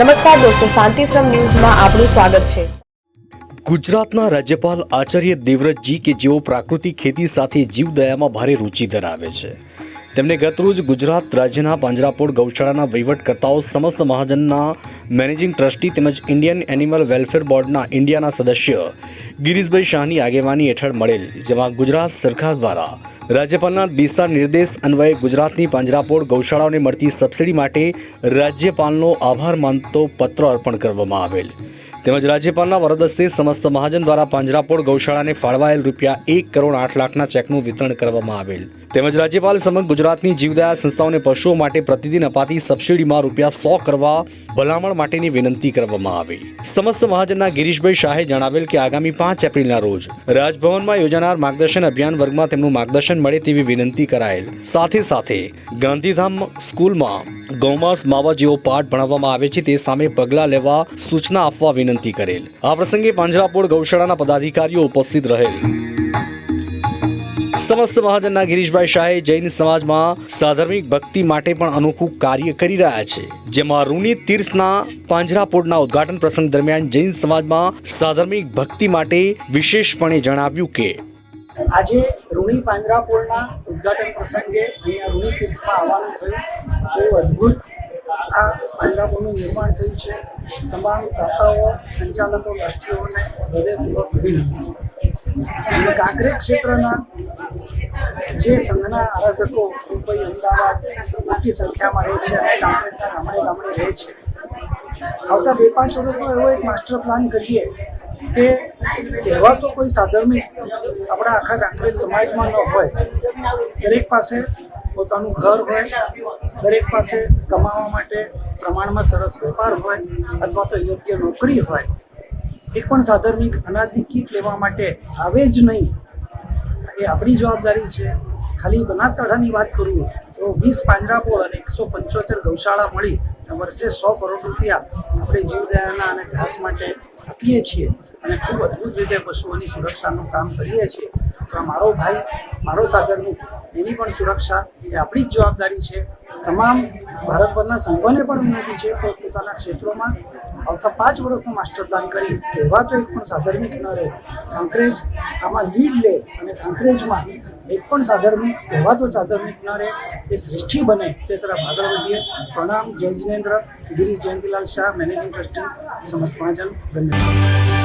નમસ્કાર દોસ્તો, શાંતિશ્રમ ન્યૂઝમાં આપનું સ્વાગત છે. ગુજરાતના રાજ્યપાલ આચાર્ય દેવવ્રતજી કે જેઓ પ્રાકૃતિક ખેતી સાથે જીવદયામાં ભારે રુચિ ધરાવે છે. તેમણે ગતરોજ ગુજરાત રાજ્યના પાંજરાપોળ ગૌશાળાના વહીવટકર્તાઓ સમસ્ત મહાજનના મેનેજિંગ ટ્રસ્ટી તેમજ ઇન્ડિયન એનિમલ વેલફેર બોર્ડના ઇન્ડિયાના સદસ્ય ગિરીશભાઈ શાહની આગેવાની હેઠળ મળેલ, જેમાં ગુજરાત સરકાર દ્વારા રાજ્યપાલના દિશા નિર્દેશ અન્વયે ગુજરાતની પાંજરાપોળ ગૌશાળાઓને મળતી સબસિડી માટે રાજ્યપાલનો આભાર માનતો પત્ર અર્પણ કરવામાં આવેલ. તેમજ રાજ્યપાલના વરદસ્તે સમસ્ત મહાજન દ્વારા પાંજરાપોળ ગૌશાળાને ફાળવાયેલ રૂપિયા એક કરોડ આઠ લાખના ચેકનું વિતરણ કરવામાં આવેલ. તેમજ રાજ્યપાલ સમગ્ર ગુજરાતની જીવદયા સંસ્થાઓને પશુઓ માટે પ્રતિદિન અપાતી સબસિડીમાં રૂપિયા સો કરવા ભલામણ માટેની વિનંતી કરવામાં આવી. સમસ્ત મહાજનના ગિરીશભાઈ શાહે જણાવેલ કે આગામી પાંચ એપ્રિલના રોજ રાજભવનમાં યોજાનાર માર્ગદર્શન અભિયાન વર્ગમાં તેમનું માર્ગદર્શન મળે તેવી વિનંતી કરાયેલ. સાથે સાથે ગાંધીધામ સ્કૂલમાં ગૌમાંસ માવા જેવો પાઠ ભણાવવામાં આવે છે તે સામે પગલાં લેવા સૂચના આપવા વિનંતી કરેલ. આ પ્રસંગે પાંજરાપોળ ગૌશાળાના પદાધિકારીઓ ઉપસ્થિત રહેલ. સમસ્ત મહાજનના ગિરીશભાઈ શાહે જૈન સમાજમાં સાધર્મિક ભક્તિ માટે પણ અનોખું કાર્ય કરી રહ્યા છે. જેમાં રૂની તીર્થના પાંજરાપોળના ઉદ્ઘાટન પ્રસંગ દરમિયાન જૈન સમાજમાં સાધર્મિક ભક્તિ માટે વિશેષપણે જણાવ્યું કે આજે ઋણી પાંજરાપોળના ઉદઘાટન પ્રસંગે અહીંયા ઋણી તીર્થમાં આવવાનું થયું. બહુ અદ્ભુત આ પાંજરાપોળનું નિર્માણ થયું છે. તમામ દાતાઓ, સંચાલકો, ટ્રસ્ટીઓને હૃદયપૂર્વક અભિનંદન. કાંકરેજ ક્ષેત્રના જે સંઘના આરાધકો મુંબઈ અમદાવાદ મોટી સંખ્યામાં રહે છે અને કાંકરેજના ગામડે ગામડે રહે છે. આવતા બે પાંચ વર્ષમાં એવો એક માસ્ટર પ્લાન કરીએ કે કહેવા તો કોઈ સાધર્મિક આપણા આખા કાંકરેજ સમાજમાં ન હોય. દરેક પાસે પોતાનું ઘર હોય દરેક પાસે કમાવા માટે પ્રમાણમાં સરસ વેપાર હોય અથવા તો યોગ્ય નોકરી હોય એક પણ સાધનની અનાજની કીટ લેવા માટે આવે જ નહીં. એ આપણી જવાબદારી છે. ખાલી બનાસકાંઠાની વાત કરું તો વીસ પાંજરાપોળ અને એકસો પંચોતેર ગૌશાળા મળી વર્ષે સો કરોડ રૂપિયા આપણે જીવદયાના અને ઘાસ માટે આપીએ છીએ અને ખૂબ અદ્ભુત રીતે પશુઓની સુરક્ષાનું કામ કરીએ છીએ. તો મારો ભાઈ, મારો સાધનનું એની પણ સુરક્ષા એ આપણી જ જવાબદારી છે. તમામ ભારતભરના સંઘોને પણ વિનંતી છે કે પોતાના ક્ષેત્રોમાં આવતા પાંચ વર્ષનો માસ્ટર પ્લાન કરી કહેવા તો એક પણ સાધર્મિક ન રહે. કાંકરેજ આમાં લીડ લે અને કાંકરેજમાં એક પણ સાધર્મિક કહેવાતો સાધર્મિક ન રહે એ શ્રેષ્ઠી બને તે તરફ આગળ વધીએ. પ્રણામ જય જિનેન્દ્ર ગિરીશ જયંતિલાલ શાહ, મેનેજિંગ ટ્રસ્ટી, સમસ્ત મહાજન, ધન્યવાદ.